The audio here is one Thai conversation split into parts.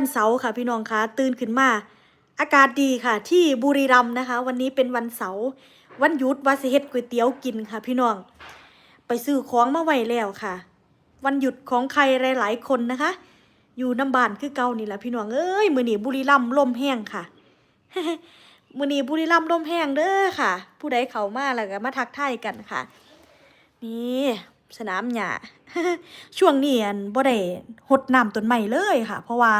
วันเสาร์ค่ะพี่น้องคะตื่นขึ้นมา อากาศดีค่ะ ที่บุรีรัมย์นะคะ วันนี้เป็นวันเสาร์วันหยุดว่าสิเฮ็ดก๋วยเตี๋ยวกินค่ะ พี่น้อง ไปซื้อของมาไว้แล้วค่ะ วันหยุดของใครหลาย ๆ คนนะคะ อยู่น้ำบานคือเก่านี่แหละพี่น้องเอ้ยมื้อนีบุรีรัมย์ลมแห้งค่ะมือนีบุรีรัมย์ลมแห้งเด้อค่ะ ผู้ใดเขามาแล้วก็มาทักทายกันค่ะ นี่ สนามหญ้าช่วงนี้อันบ่ได้หดน้ำต้นไม้เลยค่ะ เพราะว่า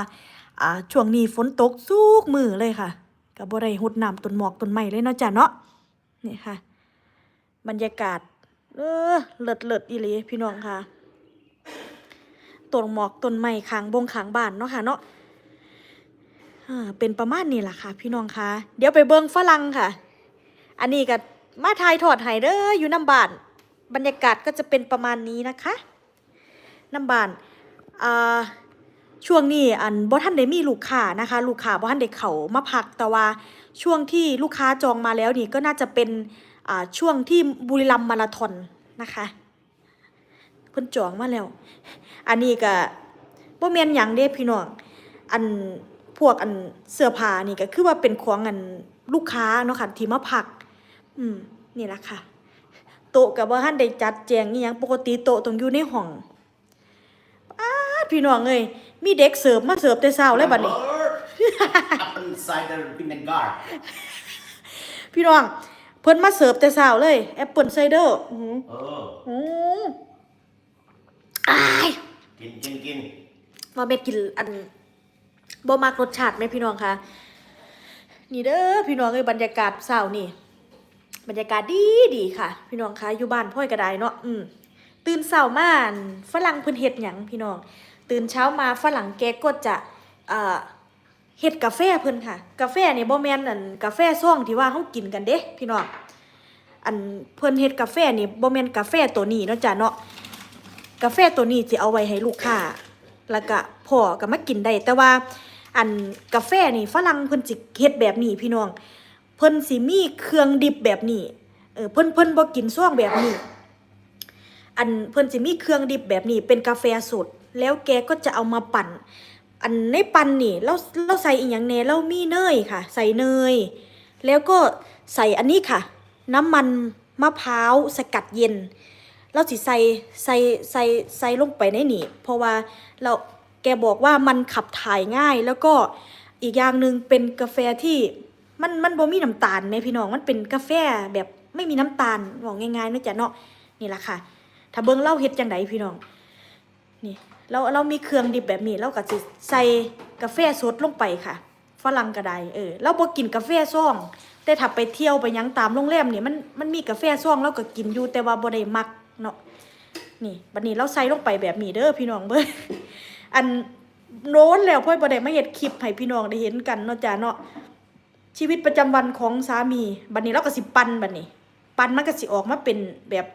อ่าช่วงนี้ฝนตกสุกมือเลยค่ะก็บ่ได้หดน้ำต้นหมอกต้นไม้เลยเนาะจ้ะเนาะนี่ค่ะ บรรยากาศ เออเลิศเลิศอีหลีพี่น้องค่ะต้นหมอกต้นไม้ข้างบงข้างบ้านเนาะค่ะเนาะอ่าเป็นประมาณนี้ล่ะค่ะ พี่น้องค่ะ เดี๋ยวไปเบิงฝรั่งค่ะ อันนี้ก็มาทายถอดไห้เด้ออยู่น้ำบ้าน บรรยากาศก็จะเป็นประมาณนี้นะคะน้ำบานอ่าช่วงนี้อันบ่ท่านได้มีลูกค้านะคะ ลูกค้าบ่ท่านได้เขามาพักแต่ว่าช่วงที่ลูกค้าจองมาแล้วนี่ก็น่าจะเป็นอ่าช่วงที่บุรีรัมย์มาราธอนนะคะเพิ่นจองมาแล้ว อันนี้ก็บ่แม่นหยังเด้พี่น้องอันพวกอันเสื้อผ้านี่ก็คือว่าเป็นของอันลูกค้าเนาะค่ะที่มาพัก อืมนี่แหละค่ะ ต๊ะก็บ่ทันได้จัดแจงอีหยังปกติโต๊ะต้องอยู่ในห้องพี่น้องเอ้ยมีเด็กเสิร์ฟมาเสิร์ฟแต่เช้าเลยบัดนี้ Apple cider vinegar. พี่น้องเพิ่นมาเสิร์ฟแต่เช้าเลยแอปเปิลไซเดอร์อื้อหือ Oh, อื้ออาย gin, gin, gin. ว่าแม่กินอันบ่มักรสชาติไหมพี่น้องคะนี่เด้อพี่น้องเอ้ยบรรยากาศเช้านี่ บรรยากาศดีดีค่ะ พี่น้องคะอยู่บ้านพ่อยก็ไดเนาะอืมตื่นเช้ามานฝรั่งเพิ่นเฮ็ดหยังพี่น้อง ตื่นเช้ามาฝรั่งแกก็จะเอ่อเฮ็ดกาแฟเพิ่นค่ะ กาแฟนี่บ่แม่นอันกาแฟซ่องที่ว่าเฮากินกันเด้พี่น้องอันเพิ่นเฮ็ดกาแฟนี่บ่แม่นกาแฟตัวนี้เนาะจ้ะเนาะกาแฟตัวนี้สิเอาไว้ให้ลูกค้าแล้วก็พ่อก็มากินได้แต่ว่าอันกาแฟนี่ฝรั่งเพิ่นสิเฮ็ดแบบนี้พี่น้อง เพิ่นสิมีเครื่องดิบแบบนี้เออเพิ่นเพิ่นบ่กินซ่องแบบนี้ อันเพิ่นสิมีเครื่องดิบแบบนี้ เป็นกาแฟสด แล้วแกก็จะเอามาปั่น อันในปั่นนี่เราเราใส่อีหยังแหน่เรามีเนยค่ะ ใส่เนย แล้วก็ใส่อันนี้ค่ะ น้ำมันมะพร้าวสกัดเย็น เราสิใส่ใส่ใส่ใส่ลงไปในนี่ เพราะว่าเราแกบอกว่ามันขับถ่ายง่ายแล้วก็อีกอย่างหนึ่งเป็นกาแฟที่ มันมันบ่มีน้ำตาลแม่พี่น้องมันเป็นกาแฟแบบไม่มีน้ำตาลบอกง่ายๆนะจ้ะเนาะนี่แหละค่ะ ถ้าเบิ่งเล่าเฮ็ดจังไดพี่น้องนี่เราเรามีเครื่องดิบแบบนี้เราก็สิใส่กาแฟสดลงไปค่ะฝรั่งก็ได้เออเราบ่กินกาแฟซ่อง แต่ถ้าไปเที่ยวไปยังตามโรงแรมเนี่ยมันมันมีกาแฟซ่องเราก็กินอยู่แต่ว่าบ่ได้มักเนาะนี่บัดนี้เราใส่ลงไปแบบนี้เด้อพี่น้องเบิ่งอันโน้นแล้วพ่อยบ่ได้มาเฮ็ดคลิปให้พี่น้องได้เห็นกันเนาะจ้าเนาะ ชีวิตประจำวันของสามีบัดนี้เราก็สิปันบัดนี้ ปันมันก็สิออกมาเป็นแบบ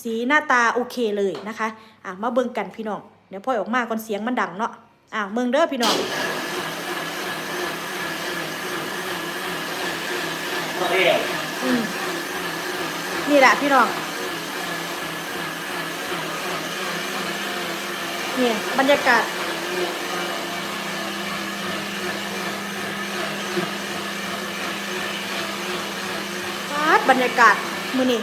สีหน้าตาโอเคเลยนะคะอะมาเบิ่งกันพี่น้องเดี๋ยวพ่อยออกมาก่อนเสียงมันดังเนาะอะเมืองเด้อพี่น้องนี่แหละพี่น้องนี่บรรยากาศ ดบรรยากาศมือนี่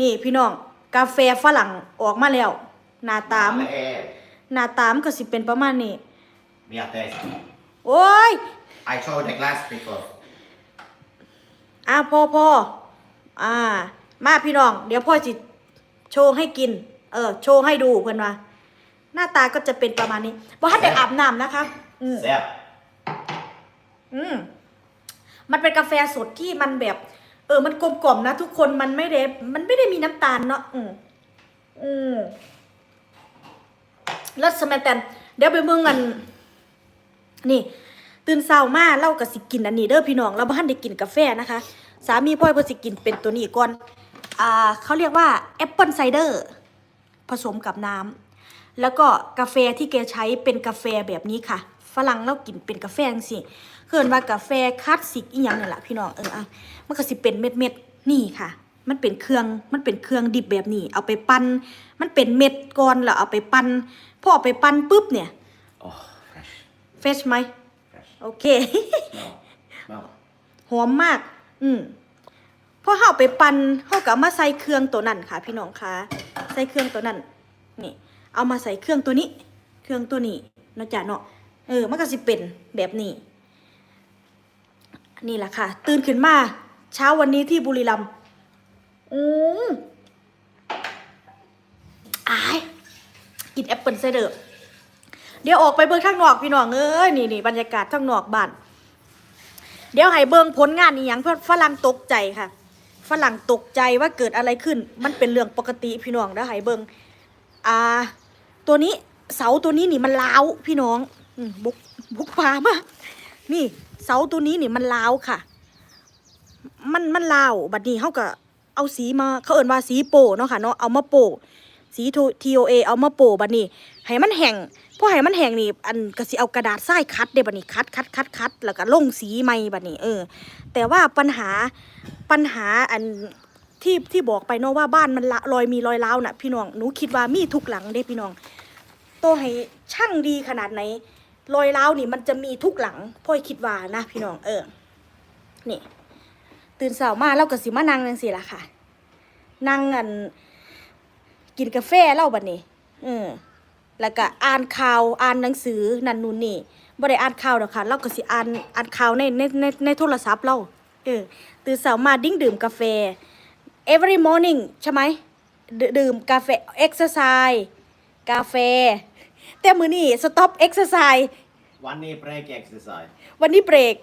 นี่พี่น้อง กาแฟฝรั่งออกมาแล้ว หน้าตาม Not here. หน้าตามก็สิเป็นประมาณนี้ We have this. โอ้ย I showed the glass before. อะพ่อพ่ออ่า มาพี่น้อง เดี๋ยวพ่อจิโชว์ให้กิน เออ โชว์ให้ดูเพื่อนว่าหน้าตาก็จะเป็นประมาณนี้ว่าให้เด็กอาบน้ำนะคะ อืม Sep. อืมมันเป็นกาแฟสดที่มันแบบ เออ มันกลมกล่อมนะ ทุกคนมันไม่ได้มันไม่ได้มีน้ำตาลเนาะอืมอืมแล้วสมัยแต่นเดี๋ยวไปเมืองกัน นี่ ตื่นเช้ามาเล่ากับสิกินอันนี้เด้อพี่น้องเราบ้านได้กินกาแฟนะคะ สามีพ่อยเพิ่นสิกินเป็นตัวนี้ก่อน อ่า เขาเรียกว่าแอปเปิลไซเดอร์ผสมกับน้ำแล้วก็กาแฟที่แกใช้เป็นกาแฟแบบนี้ค่ะ ฝรั่งเรากินเป็นกาแฟจั งซี่เคินว่ากาแฟคลาสสิกอีหยังนี่แหละพี่น้องเอออะมันก็สิเป็นเม็ดเม็ดๆนี่ค่ะ มันเป็นเครื่องมันเป็นเครื่องดิบแบบนี้ เอาไปปั้นมันเป็นเม็ดก่อนแล้วเอาไปปั้นพอเอาไปปั้นปุ๊บเนี่ย Oh, fresh. เฟชไหม Fresh. โอเค Smell. Smell. หอมมาก อืมพอเฮาไปปั่นเฮาก็เอามาใส่เครื่องตัวนั้นค่ะ พี่น้องคะใส่เครื่องตัวนั้น นี่ เอามาใส่เครื่องตัวนี้ เครื่องตัวนี้เนาะจ้ะเนาะ เออ มันก็สิเป็นแบบนี้ นี่แหละค่ะ ตื่นขึ้นมา เช้าวันนี้ที่บุรีรัมย์อืมอายกินแอปเปิลไซเดอร์เดี๋ยวออกไปเบิ่งข้างนอกพี่น้องเอ้ยนี่นี่บรรยากาศข้างนอกบ้านเดี๋ยวให้เบิ่งผลงานนี้ยังเพื่อฝรั่งตกใจค่ะ ฝรั่งตกใจว่าเกิดอะไรขึ้น มันเป็นเรื่องปกติพี่น้องเดี๋ยวให้เบิ่งอ่า ตัวนี้เสาตัวนี้นี่มันล้าวพี่น้องอืมบุกบุกพามา นี่เสาตัวนี้นี่มันลาวค่ะ มันมันลาวบัดนี้เขาก็เอาสีมาเขาเอ่นว่าสีโปเนาะค่ะเนาะเอามาโปสี TOA เอามาโปบัดนี้ให้มันแห้งพอให้มันแห้งนี่อันก็สิเอากระดาษทรายคัดเด้บัดนี้คัดคัดคัดคัดแล้วก็ลงสีใหม่บัดนี้เออ แต่ว่าปัญหาปัญหาอันที่ที่บอกไปเนาะว่าบ้านมันละรอยมีรอยร้าวน่ะพี่น้องหนูคิดว่ามีทุกหลังเด้พี่น้องตัวให้ช่างดีขนาดไหน รอยร้าวนี่มันจะมีทุกหลังพ่อยคิดว่านะพี่น้องเออ นี่ ตื่นเช้ามาเราก็สิมานั่งจังซี่ล่ะค่ะ นั่งอันกินกาแฟเล่าบัดนี้เออแล้วก็อ่านข่าวอ่านหนังสือนั่นนู่นนี่บ่ได้อ่านข่าวดอกค่ะ เราก็สิอ่านอ่านข่าวในในในในโทรศัพท์เราเออตื่นเช้ามาดิ้งดื่มกาแฟ every morning ใช่ไหมดดื่มกาแฟ exercise กาแฟ แต่มือนี่ stop exercise One knee break exercise. วันนี้เบรก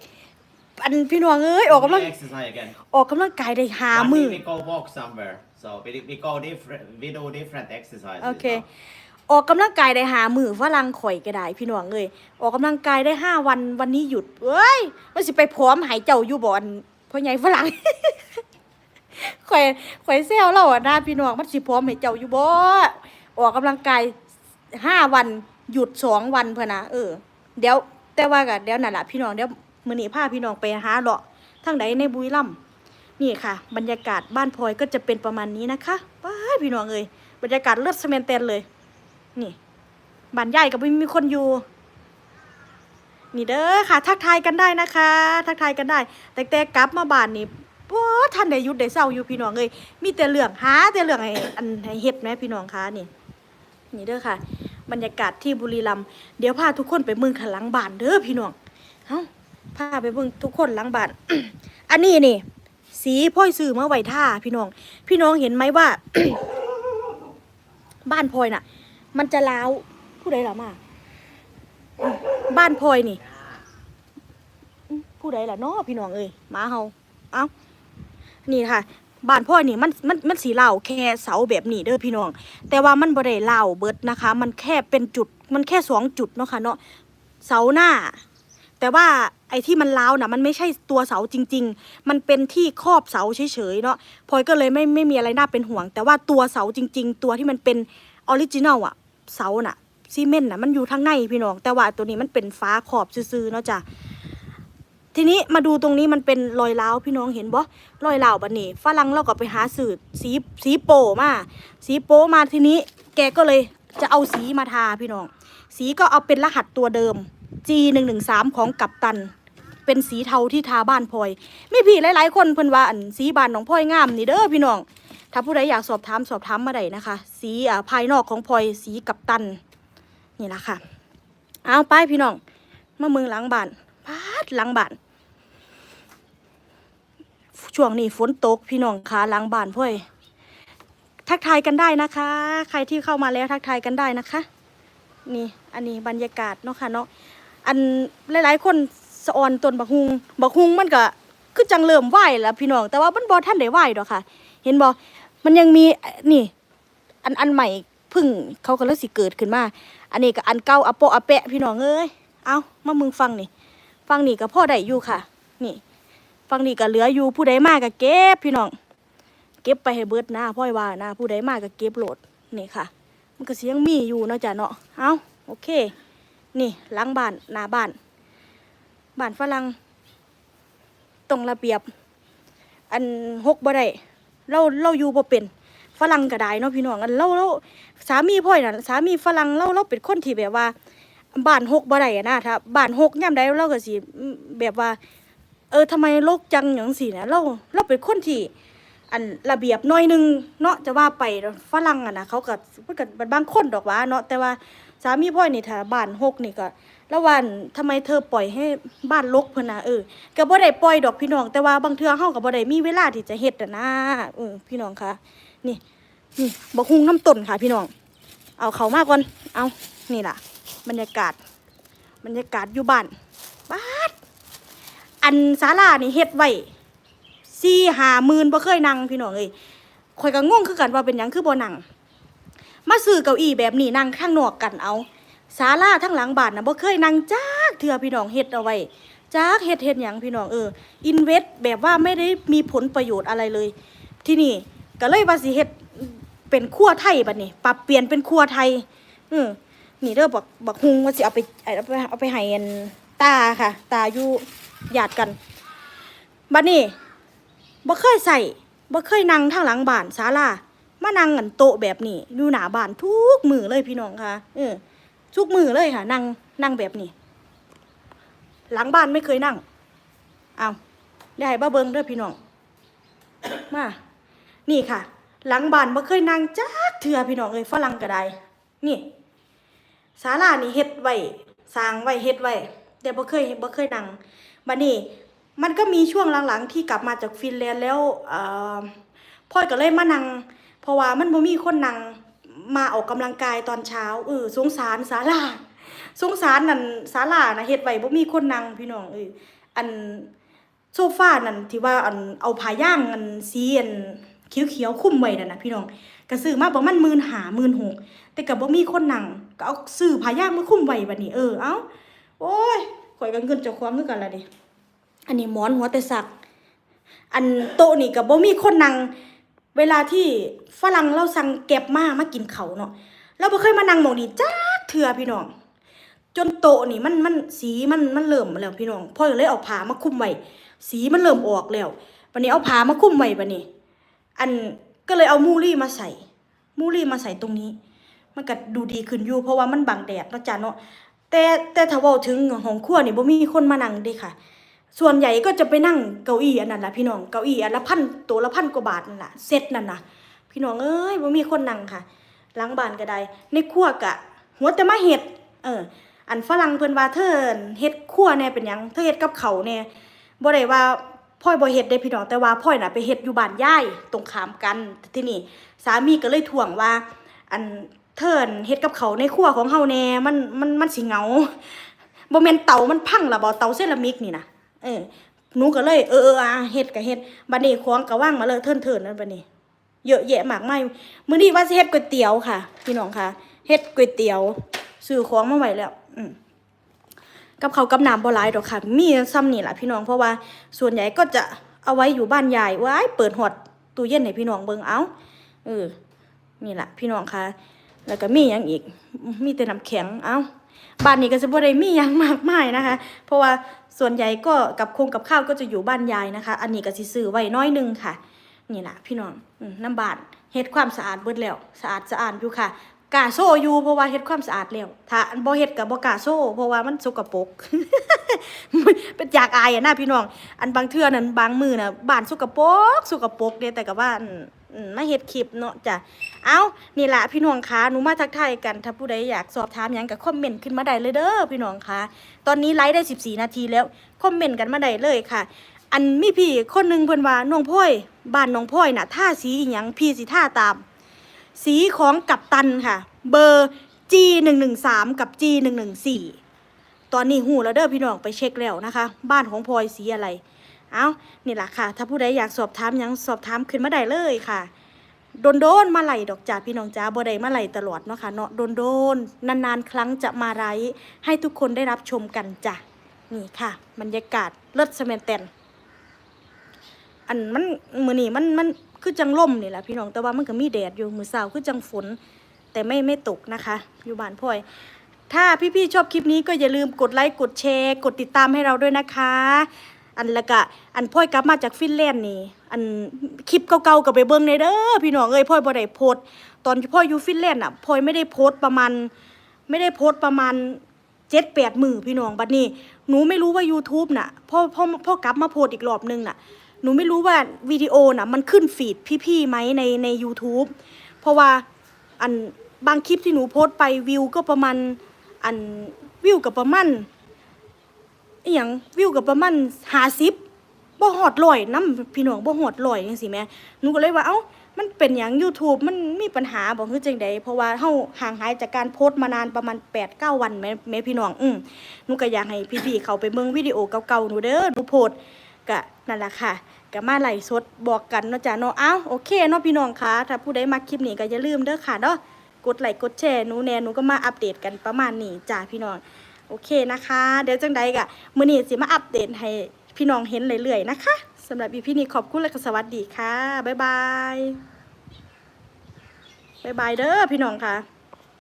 อันพี่น้องเอ้ยออกกำลัง Knee exercise again. ออกกำลังกายได้หา One มือ knee we go walk somewhere. So we, we go different. We do different exercises. โอเค now. ออกกำลังกายได้หามือฝรั่งข่อยก็ได้พี่น้องเอ้ยออกกำลังกายได้ห้าวันวันนี้หยุดเอ้ยมันสิไปพร้อมหายเจ้าอยู่บ่อนพ่อใหญ่ฝรั่งข่อยข่อยเซลเราอะนะพี่น้องมันสิพร้อมให้เจ้าอยู่บ่ออกกำลังกาย ห้าวันหยุดสองวันเพื่อนะเออ เดี๋ยวแต่ว่าก็เดี๋ยวนั่นแหละพี่น้องเดี๋ยวมื้อนี้พาพี่น้องไปหาเลาะทางใดในบุรีรัมย์นี่ค่ะ บรรยากาศบ้านพลอยก็จะเป็นประมาณนี้นะคะว้าพี่น้องเอ้ยบรรยากาศเลือดสเมนเตนเลย นี่บ้านใหญ่ก็ไม่มีคนอยู่ นี่เด้อค่ะ ทักทายกันได้นะคะ ทักทายกันได้ แต่แต่กลับมาบ้านนี่ว้าท่านได้ยุดได้เศร้าอยู่พี่น้องเอ้ยมีแต่เรื่องหาแต่เรื่องให้อันให้เฮ็ดแหมพี่น้องคะนี่ นี่เด้อค่ะ บรรยากาศที่บุรีรัมย์เดี๋ยวพาทุกคนไปเมืองขลังบานเด้อพี่น้องเอ้าพาไปเบิ่งทุกคนหลังบาน อันนี้นี่ สีพ่อยซื้อมาไว้ท่าพี่น้อง พี่น้องเห็นไหมว่า บ้านพลอยน่ะ มันจะล้าวผู้ใดล่ะมาบ้านพลอยนี่ ผู้ใดล่ะเนาะพี่น้องเอ้ยหมาเฮาเอ้านี่ค่ะ บ้านพลอนี่มันมันมันสีเหล่าแค่เสาแบบนี้เด้อพี่น้อง แต่ว่ามันบ่ได้เหล่าเบิดนะคะ มันแค่เป็นจุดมันแค่สองจุดเนาะค่ะเนาะเสาหน้า แต่ว่าไอ้ที่มันเล้าวน่ะมันไม่ใช่ตัวเสาจริง ๆ มันเป็นที่ครอบเสาเฉยๆเนาะพลอยก็เลยไม่ไม่มีอะไรน่าเป็นห่วง แต่ว่าตัวเสาจริง ๆ ตัวที่มันเป็นออริจินัลอะเสาน่ะซีเมนต์น่ะมันอยู่ทางในพี่น้อง แต่ว่าตัวนี้มันเป็นฟ้าขอบซื่อๆเนาะจ้ะ ทีนี้มาดูตรงนี้มันเป็นรอยร้าวพี่น้องเห็นบ่รอยร้าวบัดนี้ฝรั่งเราก็ไปหาสื่อสีสีโปมา สีโปมาทีนี้ แกก็เลยจะเอาสีมาทาพี่น้อง สีก็เอาเป็นรหัสตัวเดิม G หนึ่งหนึ่งสามของกัปตัน เป็นสีเทาที่ทาบ้านพลอยมีพี่หลาย ๆ คนเพิ่นว่าอันสีบ้านของพลอยงามนี่เด้อพี่น้อง ถ้าผู้ใดอยากสอบถามสอบถามมาได้นะคะ สีอ่าภายนอกของพลอยสีกัปตัน นี่ละค่ะ เอาไปพี่น้องมาเมืองหลังบ้าน หลังบ้านช่วงนี้ฝนตกพี่น้องคะหลังบ้านพ่อยทักทายกันได้นะคะ ใครที่เข้ามาแล้วทักทายกันได้นะคะ นี่อันนี้บรรยากาศเนาะค่ะเนาะอันหลาย ๆ คนสะออนต้นบักฮุงบักฮุงมันก็คือจังเริ่มไหวแล้วพี่น้องแต่ว่ามันบ่ท่านได้ไหวดอกค่ะ เห็นบ่มันยังมีนี่ อันอันใหม่พึ่งเขาก็เลยสิเกิดขึ้นมา อันนี้ก็อันเก่าอโปอะแปะพี่น้องเอ้ยเอามามึงฟังนี่ ฟังนี่ก็พ่อได้อยู่ค่ะ นี่ ฟังนี่ก็เหลืออยู่ผู้ใดมากก็เก็บพี่น้อง เก็บไปให้เบิดหนะพ่อยว่านะผู้ใดมากก็เก็บโหลดนี่ค่ะ มันก็เสิยังมีอยู่เนาะจ้ะเนาะเอาโอเค นี่ล้างบ้านหน้าบ้านบ้านฝรั่งตรงระเบียบ อันหกบ่ได้เราเราอยู่บ่เป็นฝรั่งก็ได้เนาะพี่น้องอันเราเราสามีพ่อยน่ะสามีฝรั่งเราเราเป็นคนที่แบบว่า บ้านหกบ่ได้อะนะถ้าบ้านหกยามใดเราก็สิแบบว่า เออทำไมโลกจังหยังสินะเราเราเป็นคนที่ อันระเบียบน่อยนึงเนาะจะว่าไปฝรั่งอะนะเขาก็เพิ่นก็บางคนดอกว่าเนาะแต่ว่าสามีพ่อยนี่ถ้าบ้านหกนี่ก็แล้ววันทำไมเธอปล่อยให้บ้านรกเพิ่นน่ะเออก็บ่ได้ปล่อยดอกพี่น้อง แต่ว่าบางเทื่อเฮาก็บ่ได้มีเวลาที่จะเฮ็ดอะนะเออพี่น้องคะนี่นี่บักฮุงน้ำต้นค่ะพี่น้อง เอาเขามาก่อนเอานี่ล่ะ บรรยากาศ บรรยากาศอยู่บ้านบ้านอันศาลานี่เฮ็ดไว้สี่หาหมื่นบ่เคยนั่งพี่น้องเอ้ยข่อยก็งงคือกันว่าเป็นหยังคือบ่นั่งมาซื้อเก้าอี้แบบนี้นั่งข้างนอกกันเอาศาลาทั้งหลังบ้านน่ะบ่เคยนั่งจักเทื่อพี่น้องเฮ็ดเอาไว้จักเฮ็ดเฮ็ดหยังพี่น้องเอออินเวสแบบว่าไม่ได้มีผลประโยชน์อะไรเลย ที่นี่ก็เลยว่าสิเฮ็ดเป็นครัวไทยบัดนี้ ปรับเปลี่ยนเป็นครัวไทย อือ นี่เด้อบักบักฮุงว่าสิเอาไปเอาไปเอาไปให้อันตาค่ะ ตาอยู่ญาติกันบัดนี้บ่เคยใส่บ่เคยนั่งทางหลังบ้านศาลามานั่งกันโต๊ะแบบนี้อยู่หน้าบ้านทุกมือเลยพี่น้องค่ะเออทุกมือเลยค่ะ นั่งนั่งแบบนี้ หลังบ้านไม่เคยนั่งเอาได้ให้บ้าเบิงเด้อพี่น้องมานี่ค่ะ หลังบ้านบ่เคยนั่งจักเทื่อพี่น้องเอ้ยฝรั่งก็ได้นี่ ศาลานี่เฮ็ดไว้สร้างไว้เฮ็ดไว้แต่บ่เคยบ่เคยนั่งบัดนี้มันก็มีช่วงหลังๆ ที่กลับมาจากฟินแลนด์แล้วเอ่อพ่อยก็เลยมานั่งเพราะว่ามันบ่มีคนนั่งมาออกกำลังกายตอนเช้าเออสงสารศาลาสงสารนั่นศาลานะเฮ็ดไว้บ่มีคนนั่งพี่น้องเอออันโซฟานั่นที่ว่าอันเอาผ้าย่างอันสีอันเขียวๆคลุมไว้นั่นนะพี่น้องก็ซื้อมาประมาณ15,000 16,000แต่กับบ่มีคนนั่ง ก็เอาซื้อผ้ายางมาคลุมไว้บัดนี้เออเอ้าโอ้ยข่อยก็เงินเจ้าของคือกันล่ะดิอันนี้หมอนหัวแต่สัก อันโต๊ะนี่ก็บ่มีคนนั่งเวลาที่ฝรั่งเราสั่งแก็บมามากินเขาเนาะเราบ่เคยมานั่งหมองนี้จักเทื่อพี่น้องจนโต๊ะนี่มันมันสีมันมันเริ่มแล้วพี่น้องพ่อเลยเอาผ้ามาคลุมไว้สีมันเริ่มออกแล้วบัดนี้เอาผ้ามาคลุมไว้บัดนี้ อันก็เลยเอามูลี่มาใส่ มูลี่มาใส่ตรงนี้ มันก็ดูดีขึ้นอยู่เพราะว่ามันบังแดดเนาะจ้ะเนาะแต่แต่ถ้าเว้าถึงห้องครัวนี่บ่มีคนมานั่งเด้ค่ะ ส่วนใหญ่ก็จะไปนั่งเก้าอี้อันนั้นล่ะพี่น้องเก้าอี้อันละพันตัวละพันกว่าบาทนั่นล่ะเซ็ตนั่นน่ะ พี่น้องเอ้ยบ่มีคนนั่งค่ะล้างบ้านก็ได้ ในครัวกะหัวแต่มาเฮ็ดเออ อันฝรั่งเพิ่นว่าเธอเฮ็ดครัวแน่เป็นหยังเธอเฮ็ดกับเขาแน่บ่ได้ว่าพ่อยบ่เฮ็ดได้พี่น้องแต่ว่าพ่อยน่ะไปเฮ็ดอยู่บ้านยายตรงขามกันที่นี่สามีก็เลยทวงว่า อัน เทินเฮ็ดกับเขาในครัวของเฮาแน่มันมันมันสิเหงาบ่แม่นเตามันพังละบ่เตาเซรามิกนี่นะเออหนูก็เลยเออเอออะเฮ็ดก็เฮ็ดบัดนี้ของก็ว่างมาเลยเทินเทินนั่นบัดนี้เยอะแยะมากมายมื้อนี้ว่าสิเฮ็ดก๋วยเตี๋ยวค่ะ พี่น้องค่ะเฮ็ดก๋วยเตี๋ยวซื้อของมาไว้แล้วอืมกับเขากับน้ำบ่หลายดอกค่ะ มีซ้ำนี่แหละพี่น้องเพราะว่าส่วนใหญ่ก็จะเอาไว้อยู่บ้านยายว้ายเปิดฮอดตู้เย็นให้พี่น้องเบิ่งเอาเออนี่แหละพี่น้องค่ะ แล้วก็มีอย่างอีก มีแต่น้ำแข็ง เอ้าบ้านนี้ก็จะบ่ได้มีอย่างมากมายนะคะ เพราะว่าส่วนใหญ่ก็กับคงกับข้าวก็จะอยู่บ้านยายนะคะ อันนี้ก็สิซื้อไว้น้อยหนึงค่ะ นี่แหละพี่น้องน้ำบานเฮ็ดความสะอาดเบิดแล้ว สะอาดสะอาดอยู่ค่ะกาโซอยู่เพราะว่าเฮ็ดความสะอาดแล้ว ถ้าอันบ่เฮ็ดก็บ่กาโซเพราะว่ามันสกปรกเป็นอยากอายอะนะพี่น้อง อันบางเทื่อนั้นบางมือน่ะบ้านสกปรกสกปรกเด้แต่ก็ว่า มาเฮ็ดคลิปเนาะจ้ะเอานี่ละพี่น้องคะหนูมาทักทายกันถ้าผู้ใดอยากสอบถามหยังก็คอมเมนต์ขึ้นมาได้เลยเด้อพี่น้องคะตอนนี้ไลฟ์ได้ 14 นาทีแล้วคอมเมนต์กันมาได้เลยค่ะ อันมีพี่คนหนึงเพิ่นว่าน้องพ่อยบ้านน้องพ่อยน่ะท่าสีอีหยังพี่สิท่าตาม สีของกัปตันค่ะ เบอร์ G113 กับ G114 ตอนนี้หูแล้วเด้อพี่น้องไปเช็คแล้วนะคะ บ้านของพลอยสีอะไร เอานี่แหละค่ะ ถ้าผู้ใดอยากสอบถามยังสอบถามขึ้นมาได้เลยค่ะโดนโดนมาไหลดอกจ่าพี่น้องจ้าบ่ได้มาไหลตลอดเนาะค่ะเนาะโดนโดนนานๆ ครั้งจะมาไลให้ทุกคนได้รับชมกันจ้ะนี่ค่ะ บรรยากาศเลิศสมนแตนอันมันมือนี่มันมันคือจังล่มนี่แหละพี่น้องแต่ว่ามันก็มีแดดอยู่มือเสาคือจังฝน แต่ไม่ไม่ตกนะคะ อยู่บ้านพ่อย ถ้าพี่ๆชอบคลิปนี้ก็อย่าลืมกดไลค์กดแชร์ กดติดตามให้เราด้วยนะคะ อันละกะ อันพ่อยกลับมาจากฟินแลนด์นี่ อันคลิปเก่าๆกับไปเบิ่งในเด้อพี่น้องเอ้ยพ่อยบ่ได้โพสต์ตอนที่พ่อยอยู่ฟินแลนด์อะพ่อยไม่ได้โพสต์ประมาณ ไม่ได้โพสต์ประมาณเจ็ดแปดหมือพี่น้องบัดนี้ หนูไม่รู้ว่า YouTube น่ะพ่อพ่อพ่อกลับมาโพสต์อีกรอบนึงน่ะ หนูไม่รู้ว่าวิดีโอน่ะมันขึ้นฟีดพี่ๆไหมในใน YouTube เพราะว่าอันบางคลิปที่หนูโพสต์ไปวิวก็ประมาณอันวิวกับประมาณ อหย่างวิวกับประมาณหาสิบบ่หอดลอยน้ำพี่น้องบ่หอดลอยจังซี่แม่หนูก็เลยว่าเอ้ามันเป็นอย่าง YouTube มันมีปัญหาบอกคือจังใดเพราะว่าเฮาห่างหายจากการโพสต์มานานประมาณ8-9วันแม่แม่พี่น้องอืมหนูก็อยากให้พี่ๆเขาไปเบิ่งวิดีโอเก่าๆหนูเด้อหนูโพสต์ก็นั่นล่ะค่ะก็มาไลฟ์สดบอกกันเนาะจ้ะเนาะอ้าวโอเคเนาะพี่น้องคะถ้าผู้ใดมาคลิปนี้ก็อย่าลืมเด้อค่ะเนาะกดไลค์กดแชร์หนูแน่หนูก็มาอัปเดตกันประมาณนี้จ้าพี่น้อง โอเคนะคะ เดี๋ยวจังใดก็มื้อนี้สิมาอัปเดตให้พี่น้องเห็นเรื่อยๆนะคะสำหรับอีพีนี้ขอบคุณและก็สวัสดีค่ะบ๊ายบายบายบายเด้อพี่น้องค่ะ